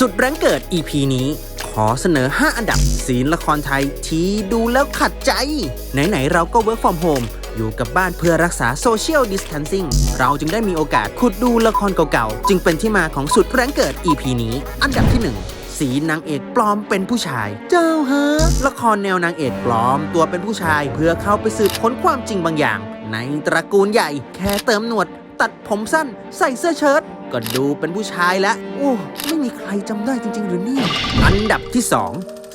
สุดแรงเกิด EP นี้ ขอเสนอ 5 อันดับซีนละครไทยที่ดูแล้วขัดใจ ไหน ๆ เราก็ Work from Home อยู่กับบ้านเพื่อรักษา Social Distancing เราจึงได้มีโอกาสขุดดูละครเก่าๆ จึงเป็นที่มาของสุดแรงเกิด EP นี้ อันดับที่ 1สีนางเอกปลอมเป็นผู้ชาย เจ้าเฮอละครแนวนางเอกปลอมตัวเป็นผู้ชายเพื่อเข้าไปสืบค้นความจริงบางอย่าง ในตระกูลใหญ่ แค่เติมหนวด ตัดผมสั้น ใส่เสื้อเชิ้ต ก็ดูเป็นผู้ชายแล้วโอ้ไม่มีใครจำได้จริง ๆ หรือเนี่ยอันดับที่สอง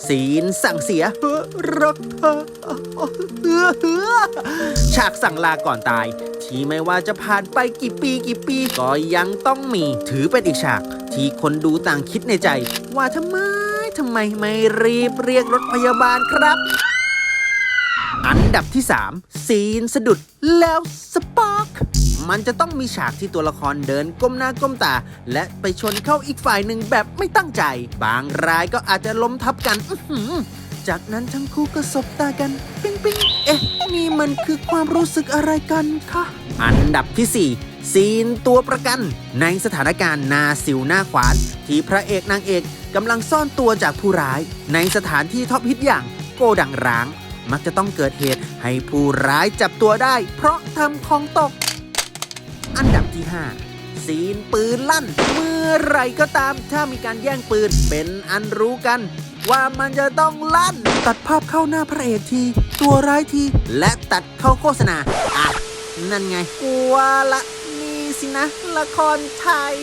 ซีนสั่งเสียเฮ้อรักเธอเฮ้อเฮ้อฉากสั่งลาก่อนตาย ที่ไม่ว่าจะผ่านไปกี่ปีกี่ปี ก็ยังต้องมี ถือเป็นอีกฉาก ที่คนดูต่างคิดในใจ ว่าทำไมทำไมไม่รีบเรียกรถพยาบาลครับ อันดับที่3ซีนสะดุดแล้วสปาร์ก มันจะต้องมีฉากที่ตัวละครเดินก้มหน้าก้มตา และไปชนเข้าอีกฝ่ายหนึ่งแบบไม่ตั้งใจ บางรายก็อาจจะล้มทับกันจากนั้นทั้งคู่ก็สบตากัน ปิ๊งปิ๊งเอ๊ะ นี่มันคือความรู้สึกอะไรกันคะอันดับที่ 4ซีนตัวประกัน ในสถานการณ์นาสิวหน้าขวาน ที่พระเอกนางเอกกำลังซ่อนตัวจากผู้ร้าย ในสถานที่ท็อปฮิตอย่างโกดังร้าง มักจะต้องเกิดเหตุให้ผู้ร้ายจับตัวได้ เพราะทำของตก อันดับที่ 5 ซีนปืนลั่น เมื่อไรก็ตามถ้ามีการแย่งปืนเป็นอันรู้กัน ว่ามันจะต้องลั่น ตัดภาพเข้าหน้าพระเอกที ตัวร้ายที และตัดเข้าโฆษณา อะ นั่นไงกลัวละนี่สินะ ละครไทย